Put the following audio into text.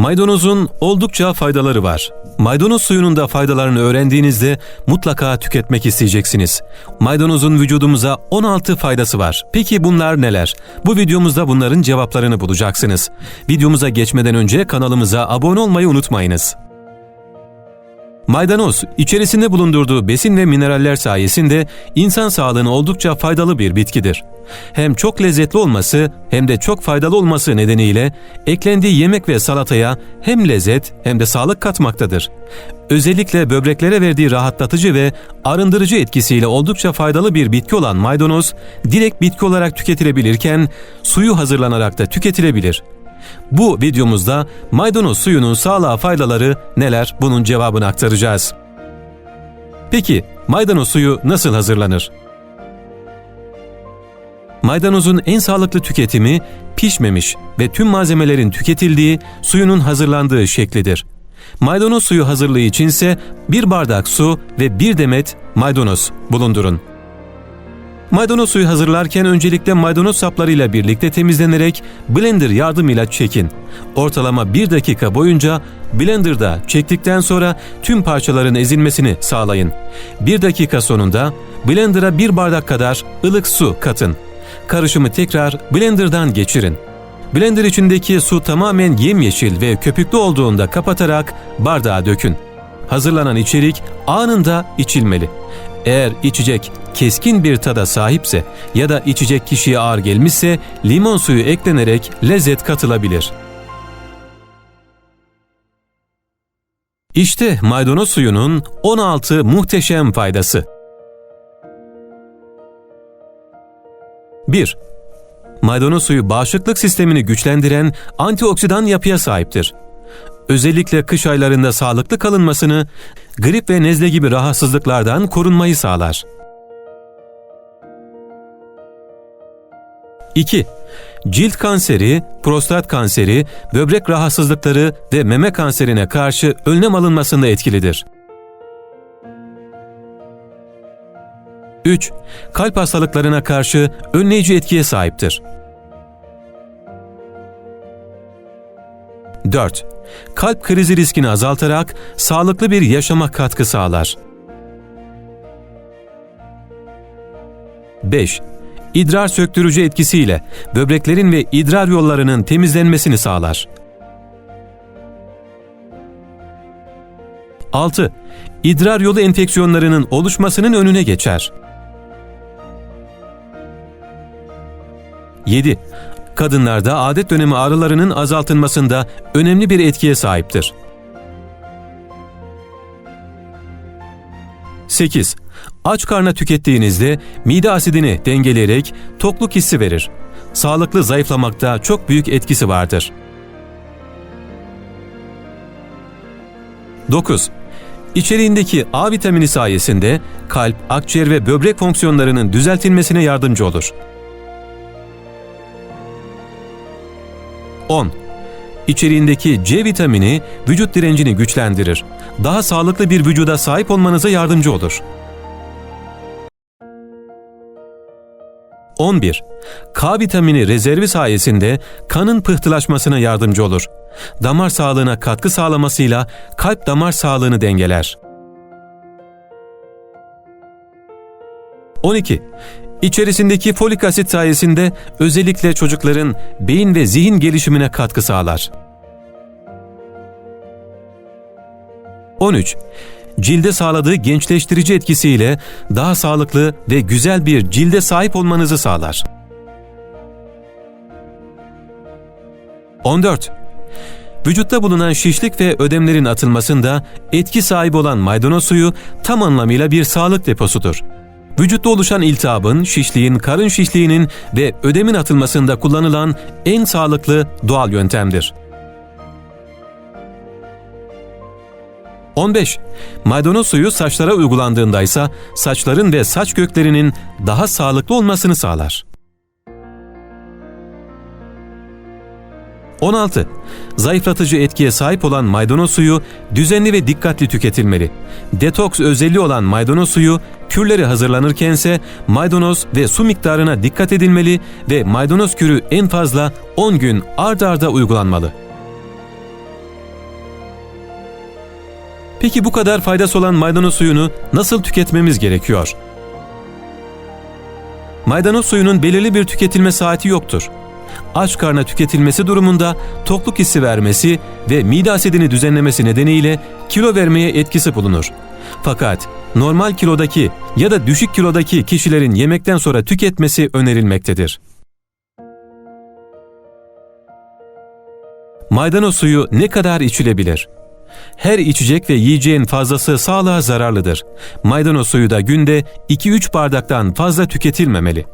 Maydanozun oldukça faydaları var. Maydanoz suyunun da faydalarını öğrendiğinizde mutlaka tüketmek isteyeceksiniz. Maydanozun vücudumuza 16 faydası var. Peki bunlar neler? Bu videomuzda bunların cevaplarını bulacaksınız. Videomuza geçmeden önce kanalımıza abone olmayı unutmayınız. Maydanoz, içerisinde bulundurduğu besin ve mineraller sayesinde insan sağlığına oldukça faydalı bir bitkidir. Hem çok lezzetli olması hem de çok faydalı olması nedeniyle eklendiği yemek ve salataya hem lezzet hem de sağlık katmaktadır. Özellikle böbreklere verdiği rahatlatıcı ve arındırıcı etkisiyle oldukça faydalı bir bitki olan maydanoz, direkt bitki olarak tüketilebilirken suyu hazırlanarak da tüketilebilir. Bu videomuzda maydanoz suyunun sağlığa faydaları neler bunun cevabını aktaracağız. Peki maydanoz suyu nasıl hazırlanır? Maydanozun en sağlıklı tüketimi pişmemiş ve tüm malzemelerin tüketildiği suyunun hazırlandığı şeklidir. Maydanoz suyu hazırlığı içinse bir bardak su ve bir demet maydanoz bulundurun. Maydanoz suyu hazırlarken öncelikle maydanoz saplarıyla birlikte temizlenerek blender yardımıyla çekin. Ortalama 1 dakika boyunca blenderda çektikten sonra tüm parçaların ezilmesini sağlayın. 1 dakika sonunda blender'a 1 bardak kadar ılık su katın. Karışımı tekrar blenderdan geçirin. Blender içindeki su tamamen yemyeşil ve köpüklü olduğunda kapatarak bardağa dökün. Hazırlanan içerik anında içilmeli. Eğer içecek keskin bir tada sahipse ya da içecek kişiye ağır gelmişse limon suyu eklenerek lezzet katılabilir. İşte maydanoz suyunun 16 muhteşem faydası. 1. Maydanoz suyu bağışıklık sistemini güçlendiren antioksidan yapıya sahiptir. Özellikle kış aylarında sağlıklı kalınmasını, grip ve nezle gibi rahatsızlıklardan korunmayı sağlar. 2. Cilt kanseri, prostat kanseri, böbrek rahatsızlıkları ve meme kanserine karşı önlem alınmasında etkilidir. 3. Kalp hastalıklarına karşı önleyici etkiye sahiptir. 4. Kalp krizi riskini azaltarak sağlıklı bir yaşama katkı sağlar. 5. İdrar söktürücü etkisiyle böbreklerin ve idrar yollarının temizlenmesini sağlar. 6. İdrar yolu enfeksiyonlarının oluşmasının önüne geçer. 7. Kadınlarda adet dönemi ağrılarının azaltılmasında önemli bir etkiye sahiptir. 8. Aç karna tükettiğinizde mide asidini dengeleyerek tokluk hissi verir. Sağlıklı zayıflamakta çok büyük etkisi vardır. 9. İçeriğindeki A vitamini sayesinde kalp, akciğer ve böbrek fonksiyonlarının düzeltilmesine yardımcı olur. 10. İçeriğindeki C vitamini vücut direncini güçlendirir. Daha sağlıklı bir vücuda sahip olmanıza yardımcı olur. 11. K vitamini rezervi sayesinde kanın pıhtılaşmasına yardımcı olur. Damar sağlığına katkı sağlamasıyla kalp damar sağlığını dengeler. 12. İçerisindeki folik asit sayesinde özellikle çocukların beyin ve zihin gelişimine katkı sağlar. 13. Cilde sağladığı gençleştirici etkisiyle daha sağlıklı ve güzel bir cilde sahip olmanızı sağlar. 14. Vücutta bulunan şişlik ve ödemlerin atılmasında etki sahibi olan maydanoz suyu tam anlamıyla bir sağlık deposudur. Vücutta oluşan iltihabın, şişliğin, karın şişliğinin ve ödemin atılmasında kullanılan en sağlıklı doğal yöntemdir. 15. Maydanoz suyu saçlara uygulandığında ise saçların ve saç köklerinin daha sağlıklı olmasını sağlar. 16. Zayıflatıcı etkiye sahip olan maydanoz suyu düzenli ve dikkatli tüketilmeli. Detoks özelliği olan maydanoz suyu kürleri hazırlanırken ise maydanoz ve su miktarına dikkat edilmeli ve maydanoz kürü en fazla 10 gün ard arda uygulanmalı. Peki bu kadar faydası olan maydanoz suyunu nasıl tüketmemiz gerekiyor? Maydanoz suyunun belirli bir tüketilme saati yoktur. Aç karna tüketilmesi durumunda tokluk hissi vermesi ve mide asidini düzenlemesi nedeniyle kilo vermeye etkisi bulunur. Fakat normal kilodaki ya da düşük kilodaki kişilerin yemekten sonra tüketmesi önerilmektedir. Maydanoz suyu ne kadar içilebilir? Her içecek ve yiyeceğin fazlası sağlığa zararlıdır. Maydanoz suyu da günde 2-3 bardaktan fazla tüketilmemeli.